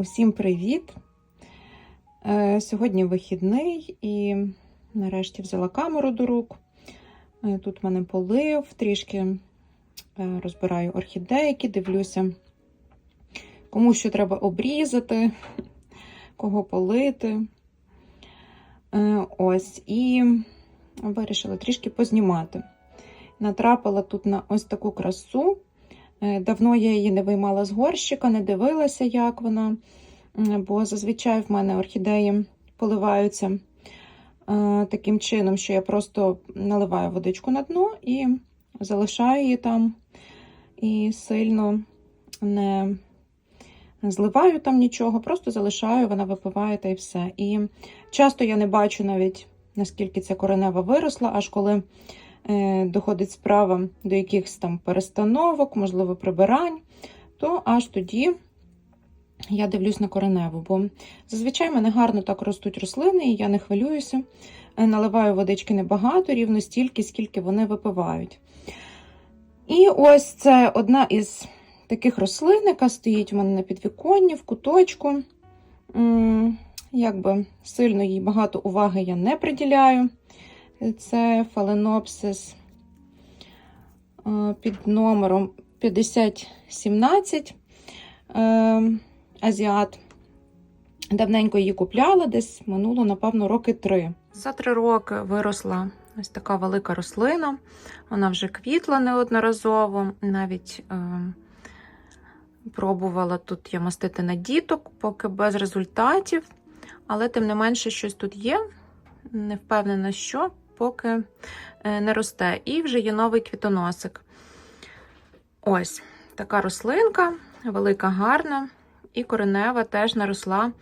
Усім привіт! Е, Сьогодні вихідний і нарешті взяла камеру до рук. Е, Тут в мене полив, трішки е, розбираю орхідейки, дивлюся, кому що треба обрізати, кого полити. Ось, і вирішила трішки познімати. Натрапила тут на ось таку красу. Е, Давно я її не виймала з горщика, не дивилася, як вона, бо зазвичай в мене орхідеї поливаються е, таким чином, що я просто наливаю водичку на дно і залишаю її там, і сильно не зливаю там нічого, просто залишаю, вона випиває та й все. І часто я не бачу навіть, наскільки ця коренева виросла, аж коли доходить справа до якихось там перестановок, можливо, прибирань, то аж тоді я дивлюсь на кореневу. Бо зазвичай в мене гарно так ростуть рослини, і я не хвилююся. Е, Наливаю водички небагато, рівно стільки, скільки вони випивають. І ось це одна із таких рослин, яка стоїть у мене на підвіконні, в куточку. Якби сильно їй багато уваги я не приділяю. Це фаленопсис е, під номером 5017 е, азіат. Давненько її купляла, десь минуло, напевно, роки три. За три роки виросла ось така велика рослина. Вона вже квітла неодноразово. Навіть е, пробувала тут я мастити на діток, поки без результатів. Але тим не менше, щось тут є. Не впевнена, що, поки е, не росте. І вже є новий квітоносик. Ось така рослинка, велика, гарна, і коренева теж наросла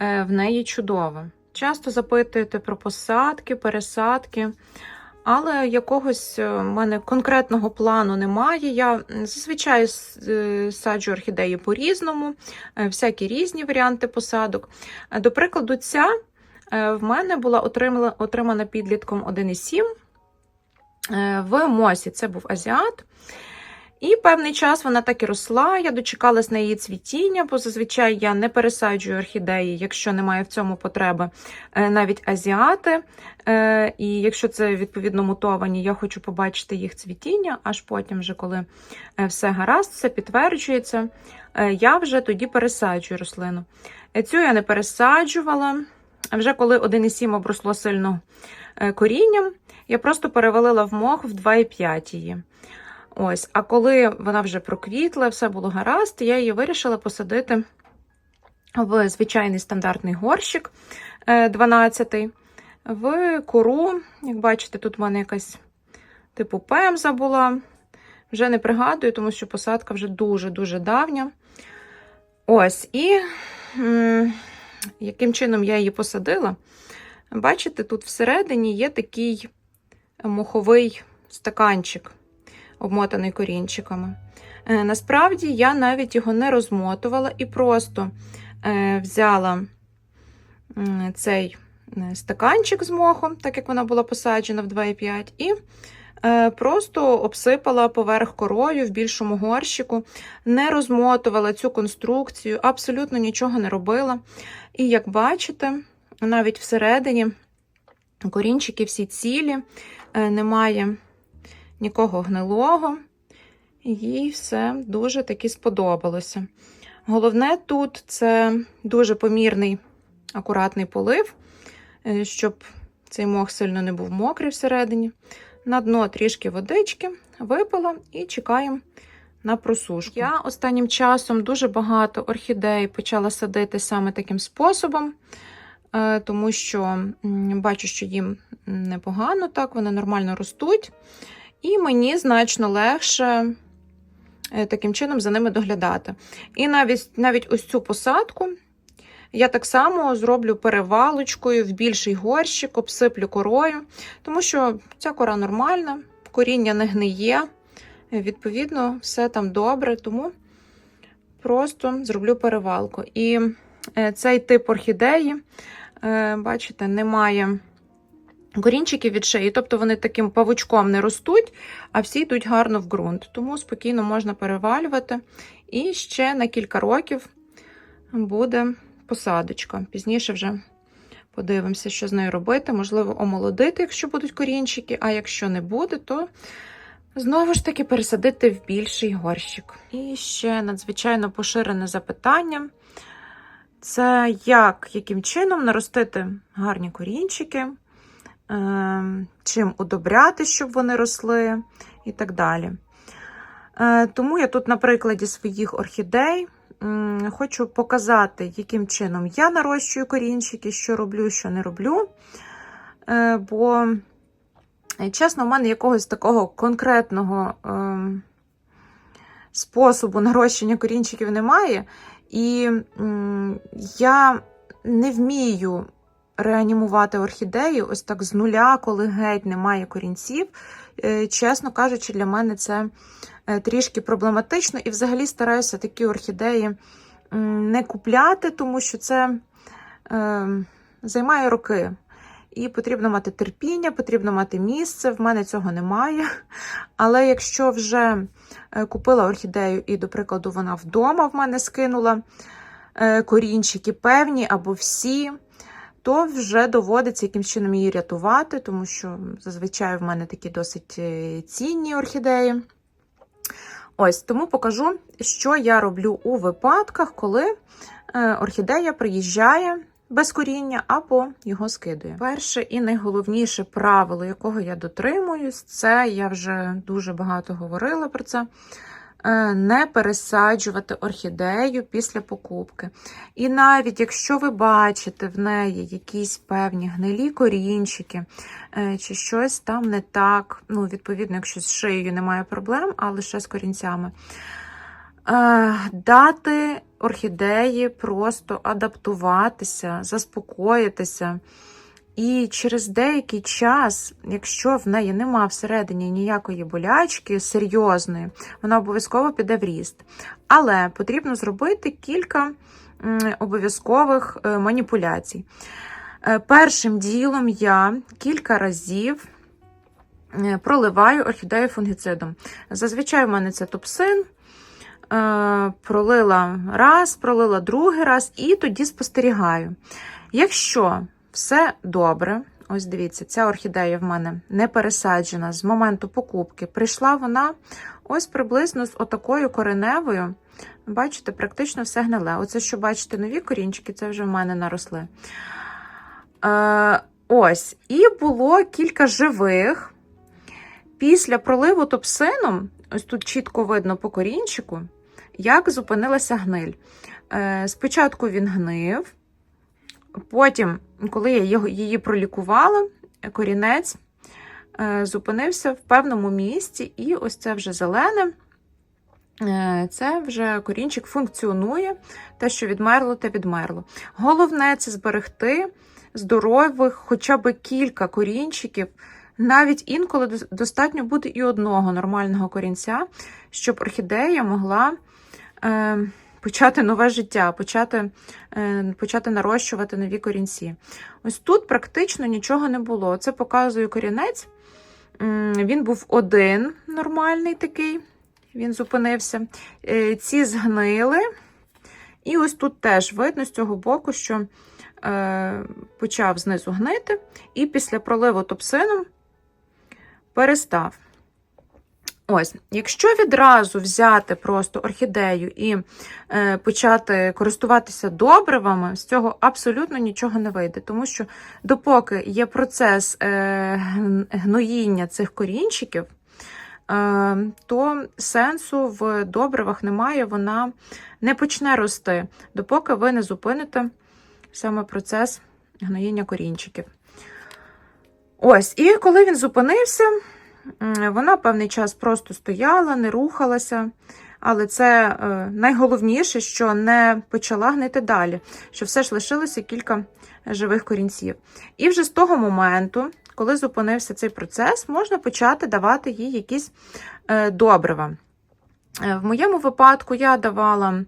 е, в неї чудово. Часто запитуєте про посадки, пересадки, але якогось е, в мене конкретного плану немає. Я зазвичай саджу орхідеї по-різному, всякі різні варіанти посадок. До прикладу, ця в мене була отримала, отримана підлітком 1,7 е, в Мосі. Це був азіат. І певний час вона так і росла. Я дочекалась на її цвітіння, бо зазвичай я не пересаджую орхідеї, якщо немає в цьому потреби, е, навіть азіати. Е, І якщо це відповідно мутовані, я хочу побачити їх цвітіння, аж потім, вже коли е, все гаразд, все підтверджується, е, я вже тоді пересаджую рослину. Е, Цю я не пересаджувала. А Вже коли 1,7 обросло сильно е, корінням, я просто перевалила в мох в 2,5 її. Ось, а коли вона вже проквітла, все було гаразд, я її вирішила посадити в звичайний стандартний горщик 12 в кору. Як бачите, тут в мене якась типу пемза була. Вже не пригадую, тому що посадка вже дуже-дуже давня. Ось, і яким чином я її посадила? Бачите, тут всередині є такий моховий стаканчик обмотаний корінчиками. Е, Насправді я навіть його не розмотувала і просто е, взяла цей е, стаканчик з мохом, так як вона була посаджена в 2,5, і просто обсипала поверх корою в більшому горщику, не розмотувала цю конструкцію, абсолютно нічого не робила. І як бачите, навіть всередині корінчики всі цілі, е, немає нікого гнилого. Їй все дуже таки сподобалося. Головне тут це дуже помірний, акуратний полив, е, щоб цей мох сильно не був мокрий всередині. На дно трішки водички випила і чекаємо на просушку. Я останнім часом дуже багато орхідей почала садити саме таким способом, е, тому що бачу, що їм непогано так, вони нормально ростуть. І мені значно легше е, таким чином за ними доглядати. І навіть, навіть ось цю посадку я так само зроблю перевалочкою в більший горщик, обсиплю корою, тому що ця кора нормальна, коріння не гниє, відповідно, все там добре, тому просто зроблю перевалку. І е, цей тип орхідеї, е, бачите, немає корінчиків від шиї, тобто вони таким павучком не ростуть, а всі йдуть гарно в ґрунт. Тому спокійно можна перевалювати. І ще на кілька років буде посадочка. Пізніше вже подивимося, що з нею робити. Можливо, омолодити, якщо будуть корінчики, а якщо не буде, то знову ж таки пересадити в більший горщик. І ще надзвичайно поширене запитання. Це як, яким чином наростити гарні корінчики, е, чим удобряти, щоб вони росли, і так далі. Е, Тому я тут на прикладі своїх орхідей хочу показати, яким чином я нарощую корінчики, що роблю, що не роблю. Е, Бо, е, чесно, в мене якогось такого конкретного ем, способу нарощення корінчиків немає. І я не вмію реанімувати орхідею ось так з нуля, коли геть немає корінців. Е, Чесно кажучи, для мене це е, трішки проблематично. І взагалі стараюся такі орхідеї не купляти, тому що це е, займає роки. І потрібно мати терпіння, потрібно мати місце. В мене цього немає. Але якщо вже купила орхідею, і, до прикладу, вона вдома в мене скинула корінчики певні або всі, то вже доводиться якимсь чином її рятувати, тому що зазвичай в мене такі досить е, цінні орхідеї. Ось тому покажу, що я роблю у випадках, коли е, орхідея приїжджає без коріння або його скидує. Перше і найголовніше правило, якого я дотримуюсь, це я вже дуже багато говорила про це. Е, Не пересаджувати орхідею після покупки. І навіть якщо ви бачите в неї якісь певні гнилі корінчики, е, чи щось там не так, ну, відповідно, якщо з шиєю немає проблем, а лише з корінцями, е, дати орхідеї просто адаптуватися, заспокоїтися. І через деякий час, якщо в неї нема всередині ніякої болячки серйозної, вона обов'язково піде в ріст. Але потрібно зробити кілька обов'язкових е, маніпуляцій. Е, Першим ділом я кілька разів е, проливаю орхідею фунгіцидом. Зазвичай в мене це топсин. Пролила раз, пролила другий раз, і тоді спостерігаю. Якщо все добре, ось дивіться, ця орхідея в мене не пересаджена з моменту покупки. Прийшла вона ось приблизно з отакою кореневою. Бачите, практично все гниле. Оце, що бачите, нові корінчики, це вже в мене наросли. Е, ось, і було кілька живих. Після проливу топсином, ось тут чітко видно по корінчику, як зупинилася гниль. Е, спочатку він гнив, потім, коли я її пролікувала, корінець е, зупинився в певному місці, і ось це вже зелене. Е, Це вже корінчик функціонує, те, що відмерло, те відмерло. Головне це зберегти здорових хоча б кілька корінчиків. Навіть інколи достатньо буде і одного нормального корінця, щоб орхідея могла е, почати нове життя, почати, е, почати нарощувати нові корінці. Ось тут практично нічого не було. Це показує корінець. Він був один нормальний такий, він зупинився. Е, Ці згнили. І ось тут теж видно з цього боку, що е, почав знизу гнити, і після проливу топсином перестав. Ось, якщо відразу взяти просто орхідею і е, почати користуватися добривами, з цього абсолютно нічого не вийде, тому що допоки є процес е, гноїння цих корінчиків, е, то сенсу в добривах немає, вона не почне рости, допоки ви не зупините саме процес гноїння корінчиків. Ось, і коли він зупинився, вона певний час просто стояла, не рухалася. Але це е, найголовніше, що не почала гнити далі, що все ж лишилося кілька живих корінців. І вже з того моменту, коли зупинився цей процес, можна почати давати їй якісь е, добрива. Е, В моєму випадку я давала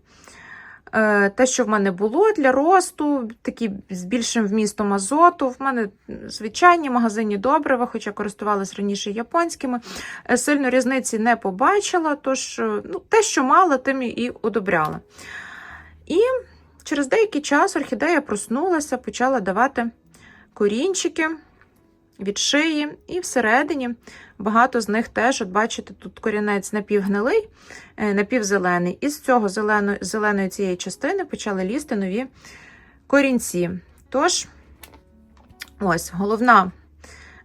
те, що в мене було для росту, такі з більшим вмістом азоту. В мене звичайні магазинні добрива, хоча користувалась раніше японськими. Е, Сильно різниці не побачила, тож е, ну, те, що мала, тим і удобряла. І через деякий час орхідея проснулася, почала давати корінчики від шиї, і всередині багато з них теж, от бачите, тут корінець напівгнилий, е, напівзелений. І з цього зеленої, зеленої цієї частини почали лізти нові корінці. Тож, ось головна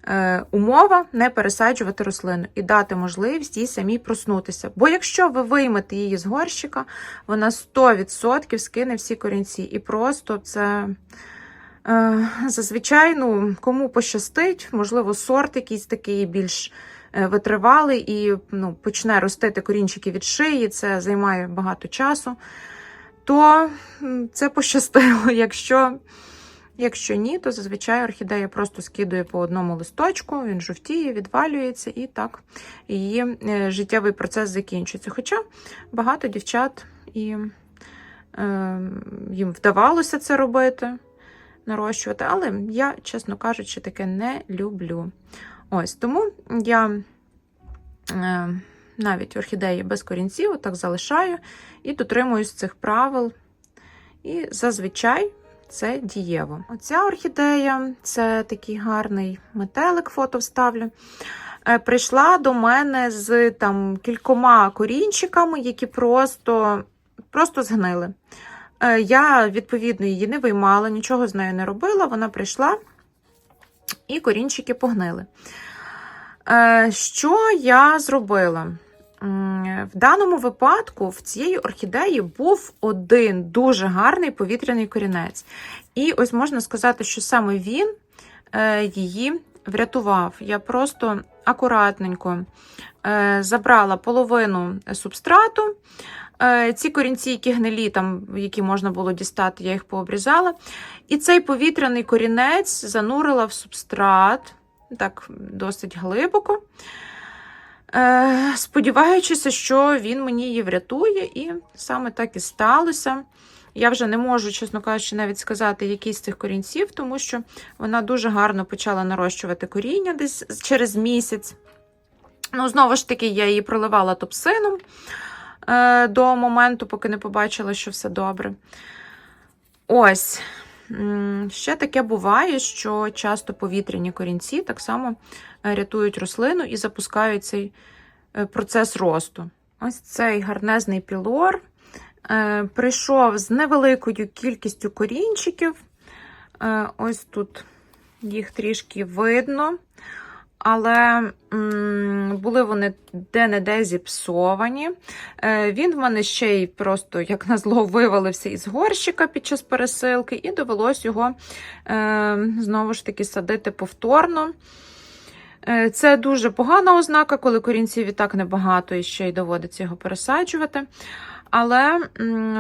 е, умова не пересаджувати рослину і дати можливість їй самій проснутися. Бо якщо ви виймете її з горщика, вона 100% скине всі корінці. І просто це. Е, Зазвичай, ну, кому пощастить, можливо, сорт якийсь такий більш е, витривалий і ну, почне ростити корінчики від шиї, це займає багато часу, то це пощастило. Якщо, якщо ні, то зазвичай орхідея просто скидує по одному листочку, він жовтіє, відвалюється, і так її е, життєвий процес закінчується. Хоча багато дівчат і е, їм вдавалося це робити нарощувати, але я, чесно кажучи, таке не люблю. Ось тому я е, навіть орхідеї без корінців так залишаю і дотримуюсь цих правил. І зазвичай це дієво. Оця орхідея це такий гарний метелик, фото вставлю. е, Прийшла до мене з там кількома корінчиками, які просто, просто згнили. Е, Я, відповідно, її не виймала, нічого з нею не робила. Вона прийшла і корінчики погнили. Е, Що я зробила? В даному випадку в цієї орхідеї був один дуже гарний повітряний корінець. І ось можна сказати, що саме він е, її врятував. Я просто акуратненько е, забрала половину субстрату. Е, Ці корінці, які гнилі, там, які можна було дістати, я їх пообрізала. І цей повітряний корінець занурила в субстрат, так досить глибоко. Е, Сподіваючися, що він мені її врятує, і саме так і сталося. Я вже не можу, чесно кажучи, навіть сказати, який з цих корінців, тому що вона дуже гарно почала нарощувати коріння десь через місяць. Ну, знову ж таки, я її проливала топсином е, до моменту, поки не побачила, що все добре. Ось. Ще таке буває, що часто повітряні корінці так само е, рятують рослину і запускають цей е, процес росту. Ось цей гарнезний пілор прийшов з невеликою кількістю корінчиків. Е, Ось тут їх трішки видно. Але були вони де-не-де зіпсовані. Е, він в мене ще й просто, як назло, вивалився із горщика під час пересилки, і довелось його е, знову ж таки садити повторно. Е, Це дуже погана ознака, коли корінців і так небагато, і ще й доводиться його пересаджувати. Але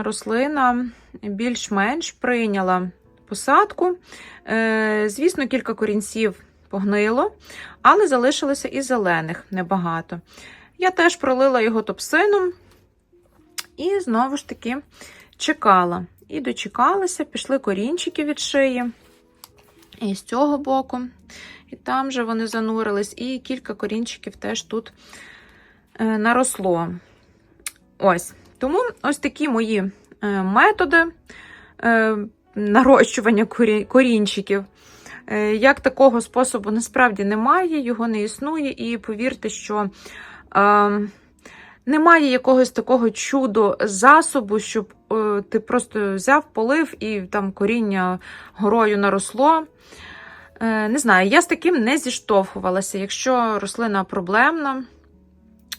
рослина більш-менш прийняла посадку. Е, Звісно, кілька корінців погнило, але залишилося і зелених небагато. Я теж пролила його топсином і знову ж таки чекала. І дочекалася, пішли корінчики від шиї. І з цього боку. І там же вони занурились, і кілька корінчиків теж тут е, наросло. Ось. Тому ось такі мої е, методи е, нарощування корінчиків. Е, Як такого способу насправді немає, його не існує, і повірте, що немає якогось такого чудо засобу, щоб ти просто взяв, полив і там коріння горою наросло. Не знаю, я з таким не зіштовхувалася. Якщо рослина проблемна,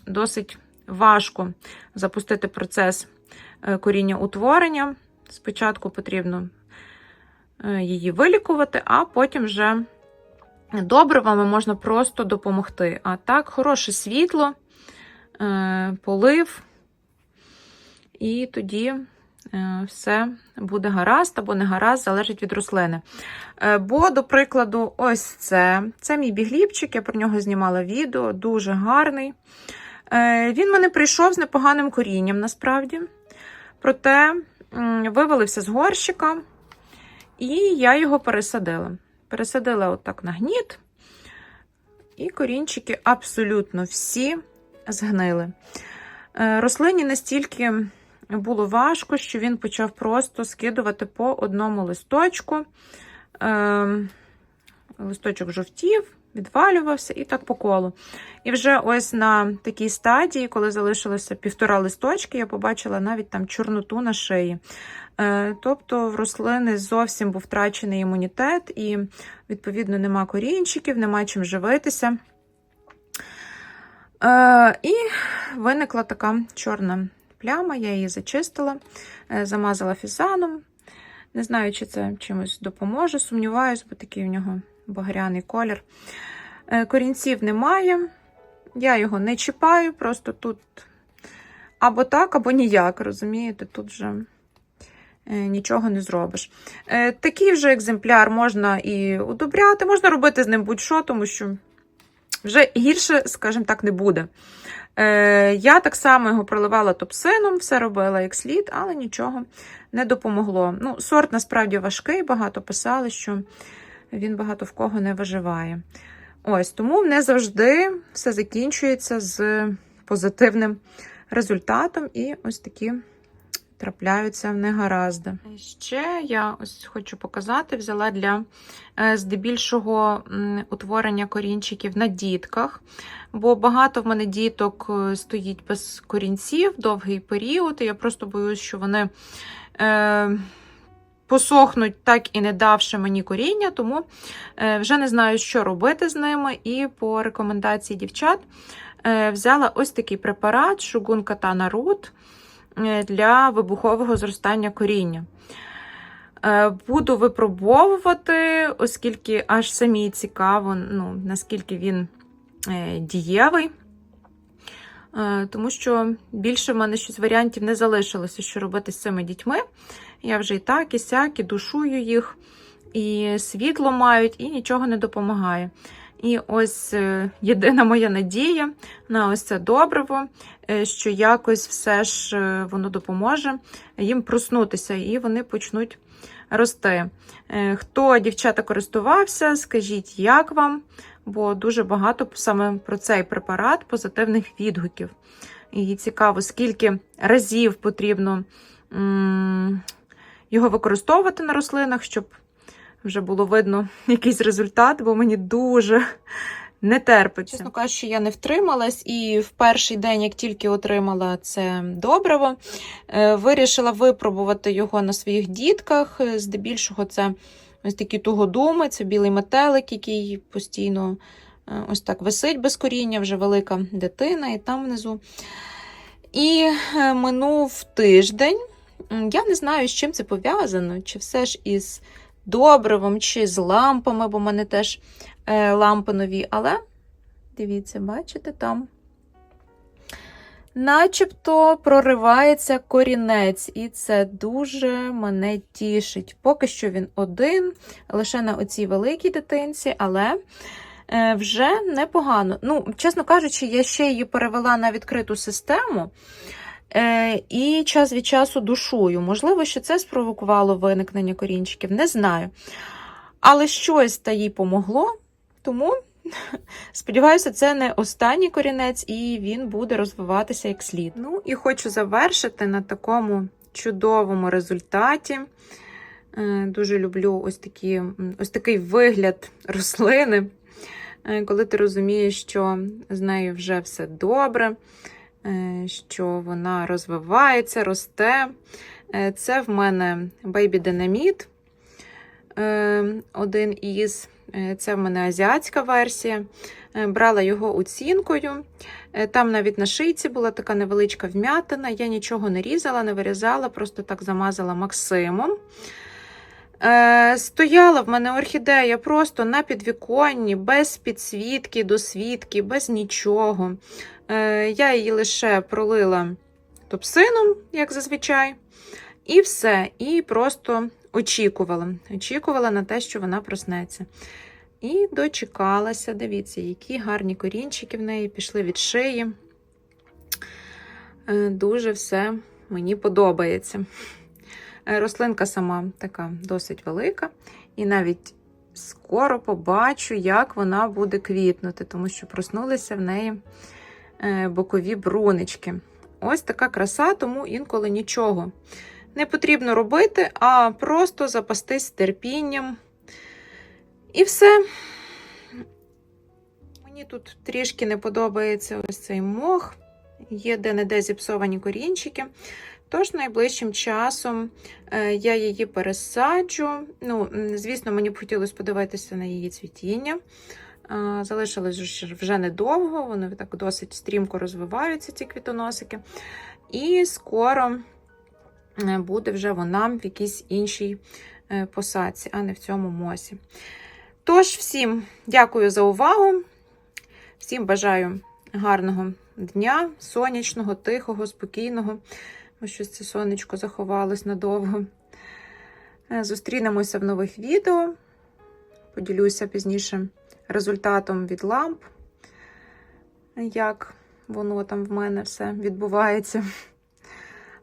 досить важко запустити процес е, коріння утворення. Спочатку потрібно е, її вилікувати, а потім вже добривами можна просто допомогти. А так, хороше світло, е, полив, і тоді все буде гаразд або не гаразд, залежить від рослини. Бо, до прикладу, ось це. Це мій бігліпчик, я про нього знімала відео, дуже гарний. Е, Він мене прийшов з непоганим корінням, насправді. Проте вивалився з горщика, і я його пересадила. Пересадила отак на гніт, і корінчики абсолютно всі згнили. Е, Рослині настільки було важко, що він почав просто скидувати по одному листочку. Ем, листочок жовтів, відвалювався і так по колу. І вже ось на такій стадії, коли залишилося півтора листочки, я побачила навіть там чорноту на шиї. Е, Тобто в рослини зовсім був втрачений імунітет, і, відповідно, нема корінчиків, нема чим живитися. Е, І виникла така чорна пляма, я її зачистила, е, замазала фізаном. Не знаю, чи це чимось допоможе. Сумніваюсь, бо такий у нього багряний колір. Е, Корінців немає. Я його не чіпаю, просто тут або так, або ніяк. Розумієте, тут вже е, нічого не зробиш. Е, Такий вже екземпляр можна і удобряти, можна робити з ним будь-що, тому що вже гірше, скажімо так, не буде. Я так само його проливала топсином, все робила як слід, але нічого не допомогло. Ну, Сорт насправді важкий, багато писали, що він багато в кого не виживає. Ось тому не завжди все закінчується з позитивним результатом, і ось такі трапляються негаразди. Ще я ось хочу показати, взяла для е, здебільшого утворення корінчиків на дітках, бо багато в мене діток е, стоїть без корінців довгий період, і я просто боюсь, що вони. Посохнуть, так і не давши мені коріння, тому е, вже не знаю, що робити з ними. І по рекомендації дівчат е, взяла ось такий препарат Шугун Катана Рут для вибухового зростання коріння. Е, Буду випробовувати, оскільки аж самі цікаво, ну, наскільки він дієвий. Тому що більше в мене щось варіантів не залишилося, що робити з цими дітьми. Я вже і так, і сяк, і душую їх, і світло мають, і нічого не допомагає. І ось е, єдина моя надія на ось це добриво, е, що якось все ж е, воно допоможе їм проснутися, і вони почнуть рости. Хто, дівчата, користувався, скажіть, як вам, бо дуже багато саме про цей препарат позитивних відгуків. І цікаво, скільки разів потрібно його використовувати на рослинах, щоб вже було видно якийсь результат, бо мені дуже не терпиться. Чесно кажучи, я не втрималась, і в перший день, як тільки отримала це добриво, е, вирішила випробувати його на своїх дітках. Е, Здебільшого, це ось такі тугодуми, це білий метелик, який постійно е, ось так висить без коріння, вже велика дитина, і там внизу. І минув тиждень. Я не знаю, з чим це пов'язано, чи все ж із добривом, чи з лампами, бо в мене теж е, лампи нові. Але дивіться, бачите, там начебто проривається корінець, і це дуже мене тішить. Поки що він один, лише на оцій великій дитинці, але е, вже непогано. Ну, чесно кажучи, я ще її перевела на відкриту систему. Е, І час від часу душую. Можливо, що це спровокувало виникнення корінчиків, не знаю. Але щось та їй помогло, тому сподіваюся, це не останній корінець, і він буде розвиватися як слід. Ну і хочу завершити на такому чудовому результаті. Е, Дуже люблю ось, такі, ось такий вигляд рослини, е, коли ти розумієш, що з нею вже все добре що вона розвивається, росте. Е, Це в мене Baby Dynamite, е, один із. Е, Це в мене азіатська версія. Е, Брала його оцінкою. Е, Там навіть на шийці була така невеличка вм'ятина. Я нічого не різала, не вирізала, просто так замазала Максимом. Е, Стояла в мене орхідея просто на підвіконні, без підсвітки, досвідки, без нічого. Е, Я її лише пролила топсином, як зазвичай, і все. І просто очікувала. Очікувала на те, що вона проснеться. І дочекалася. Дивіться, які гарні корінчики в неї пішли від шиї. Е, Дуже все мені подобається. Е, Рослинка сама така досить велика, і навіть скоро побачу, як вона буде квітнути, тому що проснулися в неї бокові брунички. Ось така краса, тому інколи нічого не потрібно робити, а просто запастись терпінням. І все. Мені тут трішки не подобається ось цей мох. Є де-не-де зіпсовані корінчики. Тож найближчим часом е, я її пересаджу. Ну, звісно, мені б хотілося подивитися на її цвітіння. Залишилось вже недовго, вони так досить стрімко розвиваються, ці квітоносики. І скоро е, буде вже вона в якійсь іншій е, посадці, а не в цьому мосі. Тож, всім дякую за увагу. Всім бажаю гарного дня, сонячного, тихого, спокійного. Ось щось це сонечко заховалось надовго. Е, Зустрінемося в нових відео. Поділюся пізніше результатом від ламп, як воно там в мене все відбувається.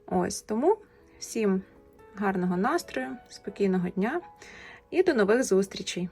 Ось тому всім гарного настрою, спокійного дня і до нових зустрічей!